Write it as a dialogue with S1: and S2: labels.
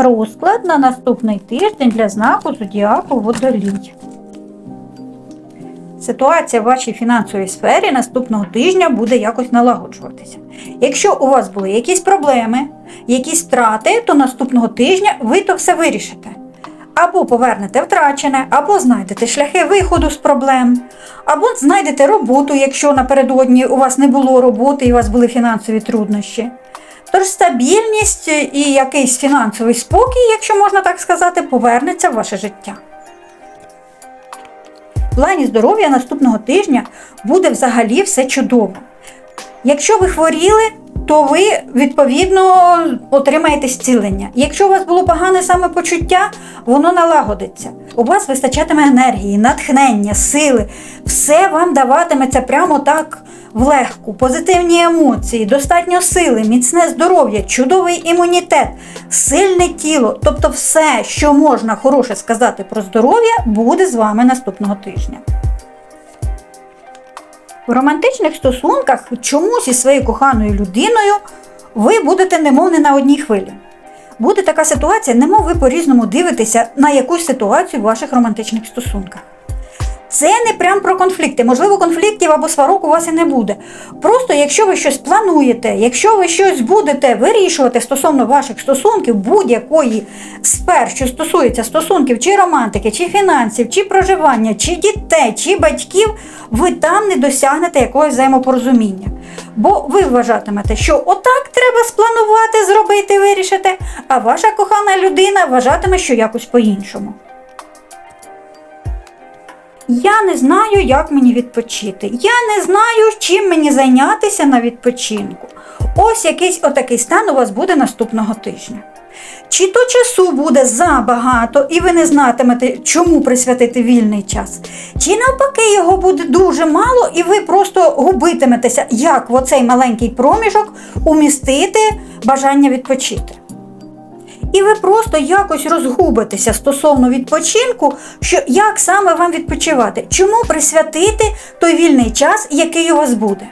S1: розклад на наступний тиждень для знаку зодіаку Водолій. Ситуація в вашій фінансовій сфері наступного тижня буде якось налагоджуватися. Якщо у вас були якісь проблеми, якісь втрати, то наступного тижня ви то все вирішите. Або повернете втрачене, або знайдете шляхи виходу з проблем, або знайдете роботу, якщо напередодні у вас не було роботи і у вас були фінансові труднощі. Тож стабільність і якийсь фінансовий спокій, якщо можна так сказати, повернеться в ваше життя. В плані здоров'я наступного тижня буде взагалі все чудово. Якщо ви хворіли, то ви відповідно отримаєте зцілення. Якщо у вас було погане самопочуття, воно налагодиться. У вас вистачатиме енергії, натхнення, сили. Все вам даватиметься прямо так влегку, позитивні емоції, достатньо сили, міцне здоров'я, чудовий імунітет, сильне тіло. Тобто, все, що можна хороше сказати про здоров'я, буде з вами наступного тижня. В романтичних стосунках чомусь із своєю коханою людиною ви будете немов не на одній хвилі. Буде така ситуація, немов ви по-різному дивитеся на якусь ситуацію в ваших романтичних стосунках. Це не прям про конфлікти. Можливо, конфліктів або сварок у вас і не буде. Просто якщо ви щось плануєте, якщо ви щось будете вирішувати стосовно ваших стосунків, будь-якої сфер, що стосується стосунків чи романтики, чи фінансів, чи проживання, чи дітей, чи батьків, ви там не досягнете якогось взаємопорозуміння. Бо ви вважатимете, що отак треба спланувати, зробити, вирішити, а ваша кохана людина вважатиме, що якось по-іншому. Я не знаю, як мені відпочити. Я не знаю, чим мені зайнятися на відпочинку. Ось якийсь отакий стан у вас буде наступного тижня. Чи то часу буде забагато, і ви не знатимете, чому присвятити вільний час, чи навпаки його буде дуже мало, і ви просто губитиметеся, як в оцей маленький проміжок умістити бажання відпочити. І ви просто якось розгубитеся стосовно відпочинку, що як саме вам відпочивати, чому присвятити той вільний час, який у вас буде.